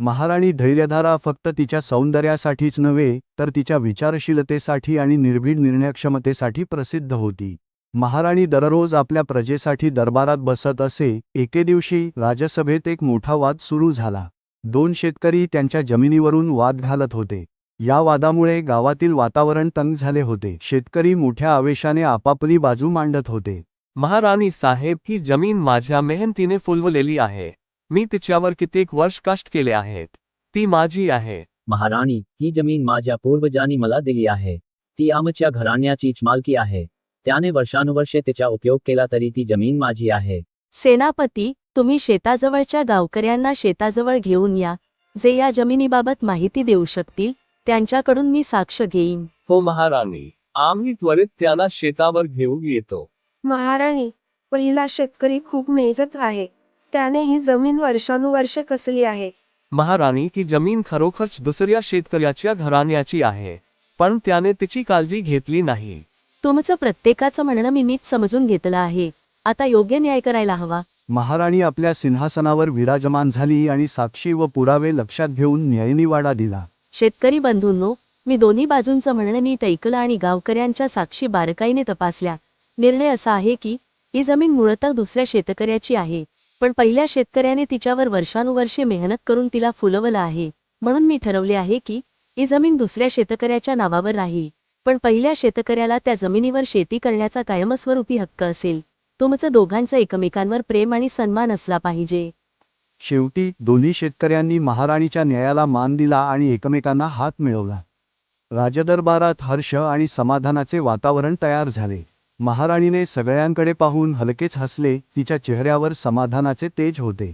महाराणी धैर्यधारा फक्त तिच्या सौंदर्यासाठीच नव्हे तर तिच्या विचारशीलतेसाठी आणि निर्भीड निर्णयक्षमतेसाठी प्रसिद्ध होती. महाराणी दररोज आपल्या प्रजेसाठी दरबारात बसत असे एके दिवशी राजसभेत एक मोठा वाद सुरू झाला. दोन शेतकरी त्यांच्या जमिनीवरून वाद घालत होते. या वादामुळे गावातील वातावरण तंग झाले होते. शेतकरी मोठ्या आवेशाने आपापली बाजू मांडत होते. महाराणी साहेब ही जमीन माझ्या मेहनतीने फुलवलेली आहे. मी तिच्यावर कित्येक वर्ष कष्ट केले आहेत. ती माझी आहे. महाराणी ही जमीन माझ्या पूर्वजांनी मला दिली आहे. ती आमच्या घराण्याचीच मालकी आहे. त्याने वर्षानुवर्षे तिचा उपयोग केला तरी ती जमीन माझी आहे. सेनापती तुम्ही शेताजवळच्या गावकऱ्यांना शेताजवळ घेऊन या. जे या जमिनीबाबत माहिती देऊ शकतील त्यांच्याकडून मी साक्ष घेईन. हो महाराणी आम्ही त्वरित त्यांना शेतावर घेऊन येतो. महाराणी पहिला शेतकरी खूप मेहनत आहे. त्याने ही जमीन वर्षानुवर्षे कसली आहे? महाराणी ही जमीन खरोखरच दुसऱ्या शेतकऱ्याच्या घराण्याची आहे पण त्याने तिची काळजी घेतली नाही. तुमचं प्रत्येकाचं म्हणणं मी नीट समजून घेतलं आहे. आता योग्य न्याय करायला हवा. महाराणी आपल्या सिंहासनावर विराजमान झाली आणि साक्षी व पुरावे लक्षात घेऊन न्यायनिवाडा दिला. शेतकरी बंधूंनो मी दोन्ही बाजूंचं म्हणणं नीट ऐकलं आणि गावकऱ्यांच्या साक्षी बारकाईने तपासल्या. निर्णय असा आहे की ही जमीन मूळतः दुसऱ्या शेतकऱ्याची आहे. पण पहिल्या शेतकऱ्याने तिच्यावर वर्षानुवर्षे मेहनत करून तिला फुलवलं आहे. म्हणून मी ठरवले आहे की ही जमीन दुसऱ्या शेतकऱ्याच्या नावावर राहील. पण पहिल्या शेतकऱ्याला त्या जमिनीवर शेती करण्याचा कायमस्वरूपी हक्क असेल. तुमचं दोघांचं एकमेकांवर प्रेम आणि सन्मान असला पाहिजे. शेवटी दोन्ही शेतकऱ्यांनी महाराणीच्या न्यायाला मान दिला आणि एकमेकांना हात मिळवला. राजदरबारात हर्ष आणि समाधानाचे वातावरण तयार झाले. महाराणीने सगळ्यांकडे पाहून हलकेच हसले तिच्या चेहऱ्यावर समाधानाचे तेज होते.